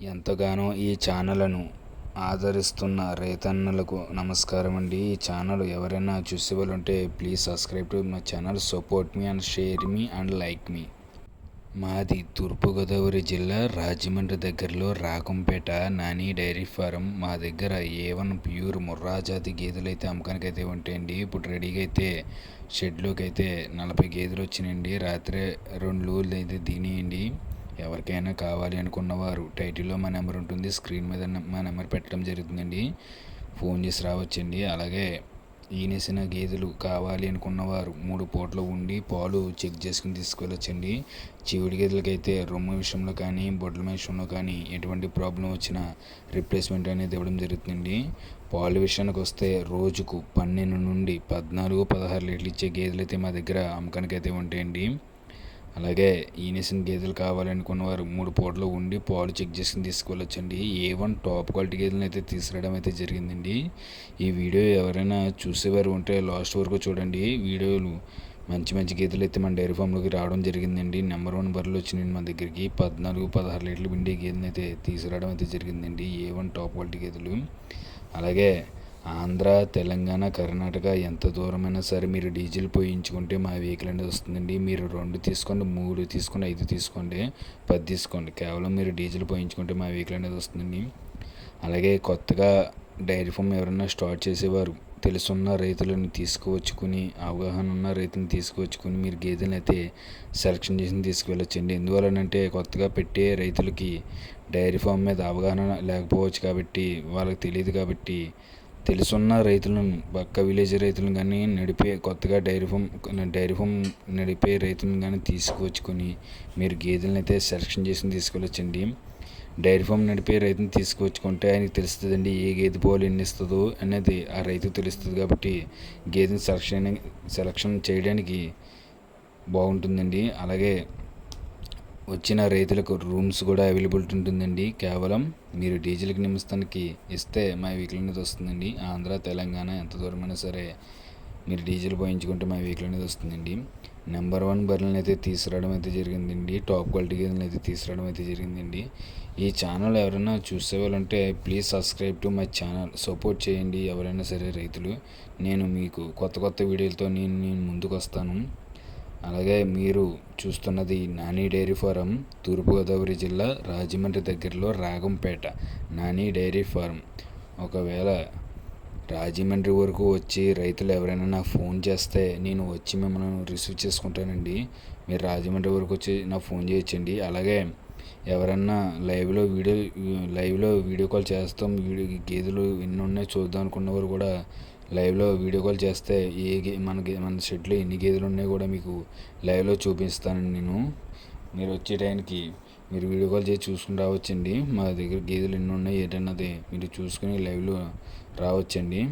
ఎంతగానో ఈ ఛానళ్ళను ఆదరిస్తున్న రైతన్నలకు నమస్కారం అండి ఈ ఛానల్ ఎవరైనా చూసే ఉంటే please subscribe to my channel support me and share me and like me. మాది తూర్పుగోదావరి జిల్లా రాజమండ్రి దగ్గరలో రాకంపేట నాని డైరీ ఫారం. మా దగ్గర ఏ వన్ ప్యూర్ ముర్రా జాతి గేదెలు అయితే అమ్మకానికి అయితే ఉంటాయండి. ఇప్పుడు రెడీగా అయితే షెడ్లోకి అయితే నలభై గేదెలు వచ్చినాయండి రాత్రి రెండు లూళ్ళు అయితే దిగినాయండి ఎవరికైనా కావాలి అనుకున్నవారు టైటిల్లో మా నెంబర్ ఉంటుంది. స్క్రీన్ మీద మా నెంబర్ పెట్టడం జరుగుతుందండి. ఫోన్ చేసి రావచ్చండి. అలాగే ఈనేసిన గేదెలు కావాలి అనుకున్నవారు మూడు పూటలు ఉండి పాలు చెక్ చేసుకుని తీసుకెళ్ళొచ్చండి చివిడి గేదెలకైతే రొమ్ము విషయంలో కానీ బొడ్ల విషయంలో కానీ ఎటువంటి ప్రాబ్లం వచ్చినా రిప్లేస్మెంట్ అనేది ఇవ్వడం జరుగుతుందండి. పాలు విషయానికి వస్తే రోజుకు పన్నెండు నుండి పద్నాలుగు పదహారు లీటర్లు ఇచ్చే గేదెలు అయితే మా దగ్గర అమ్మకానికి అయితే ఉంటాయండి. అలాగే ఈనేసిన గేదెలు కావాలనుకున్న వారు మూడు పూటలు ఉండి పాలు చెక్ చేసుకుని తీసుకెళ్ళొచ్చండి ఏ వన్ టాప్ క్వాలిటీ గేదెలను అయితే తీసుకురావడం అయితే జరిగిందండి. ఈ వీడియో ఎవరైనా చూసేవారు ఉంటే లాస్ట్ వరకు చూడండి. వీడియోలు మంచి మంచి గేదెలు అయితే మన డైరీ ఫామ్లోకి రావడం జరిగిందండి. నెంబర్ వన్ బర్రెలు వచ్చినాయండి మన దగ్గరికి. పద్నాలుగు పదహారు లీటర్లు పిండి గేదెలు అయితే తీసుకురావడం అయితే జరిగిందండి. ఏ వన్ టాప్ క్వాలిటీ గేదెలు. అలాగే ఆంధ్ర తెలంగాణ కర్ణాటక ఎంత దూరమైనా సరే మీరు డీజిల్ పోయించుకుంటే మా వెహికల్ అనేది వస్తుందండి. మీరు రెండు తీసుకోండి మూడు తీసుకోండి ఐదు తీసుకోండి పది తీసుకోండి. కేవలం మీరు డీజిల్ పోయించుకుంటే మా వెహికల్ అనేది వస్తుందండి. అలాగే కొత్తగా డైరీ ఫామ్ ఎవరైనా స్టార్ట్ చేసేవారు తెలుసున్న రైతులను తీసుకువచ్చుకుని అవగాహన ఉన్న రైతులను తీసుకువచ్చుకుని మీరు గేదెలను అయితే సెలక్షన్ చేసి తీసుకువెళ్ళొచ్చండి. ఎందువలనంటే కొత్తగా పెట్టే రైతులకి డైరీ ఫామ్ మీద అవగాహన లేకపోవచ్చు కాబట్టి వాళ్ళకి తెలియదు కాబట్టి తెలుసున్న రైతులను పక్క విలేజ్ రైతులను కానీ నడిపే కొత్తగా డైరీ ఫామ్ డైరీ ఫామ్ నడిపే రైతులను కానీ తీసుకువచ్చుకొని మీరు గేదెలను అయితే సెలక్షన్ చేసి తీసుకెళ్ళొచ్చండి డైరీ ఫామ్ నడిపే రైతుని తీసుకువచ్చుకుంటే ఆయనకి తెలుస్తుందండి ఏ గేదె పాలు ఎన్ని ఇస్తుందో అనేది ఆ రైతుకు తెలుస్తుంది కాబట్టి గేదెని సెలక్షన్ సెలక్షన్ చేయడానికి బాగుంటుందండి. అలాగే వచ్చిన రైతులకు రూమ్స్ కూడా అవైలబిలిటీ ఉంటుందండి. కేవలం మీరు డీజిల్కి నిమిస్తానికి ఇస్తే మా వెహికల్ అనేది వస్తుందండి. ఆంధ్ర తెలంగాణ ఎంత దూరమైనా సరే మీరు డీజిల్ పోయించుకుంటే మా వెహికల్ అనేది వస్తుందండి. నెంబర్ వన్ బర్రెలను అయితే తీసుకురావడం అయితే జరిగిందండి. టాప్ క్వాలిటీ గేదెలను అయితే తీసుకురావడం అయితే జరిగిందండి. ఈ ఛానల్ ఎవరైనా చూసే వాళ్ళు ఉంటే please subscribe to my channel. Support చేయండి ఎవరైనా సరే రైతులు. నేను మీకు కొత్త కొత్త వీడియోలతో నేను నేను ముందుకు వస్తాను అలాగే మీరు చూస్తున్నది నాని డైరీ ఫారం తూర్పుగోదావరి జిల్లా రాజమండ్రి దగ్గరలో రాగంపేట నాని డైరీ ఫారం. ఒకవేళ రాజమండ్రి వరకు వచ్చి రైతులు ఎవరైనా నాకు ఫోన్ చేస్తే నేను వచ్చి మిమ్మల్ని రిసీవ్ చేసుకుంటానండి. మీరు రాజమండ్రి వరకు వచ్చి నాకు ఫోన్ చేయొచ్చండి. అలాగే ఎవరన్నా లైవ్లో వీడియో లైవ్లో వీడియో కాల్ చేస్తాం వీడియో గేదెలు ఎన్ని ఉన్నాయో చూద్దాం అనుకున్నవారు కూడా లైవ్లో వీడియో కాల్ చేస్తే ఏ గే మన గే మన షెడ్లో ఎన్ని గేదెలు ఉన్నాయో కూడా మీకు లైవ్లో చూపిస్తానండి నేను. మీరు వచ్చే టైంకి మీరు వీడియో కాల్ చేసి చూసుకుని రావచ్చండి. మా దగ్గర గేదెలు ఎన్ని ఉన్నాయి ఏంటన్నది మీరు చూసుకుని లైవ్లో రావచ్చండి.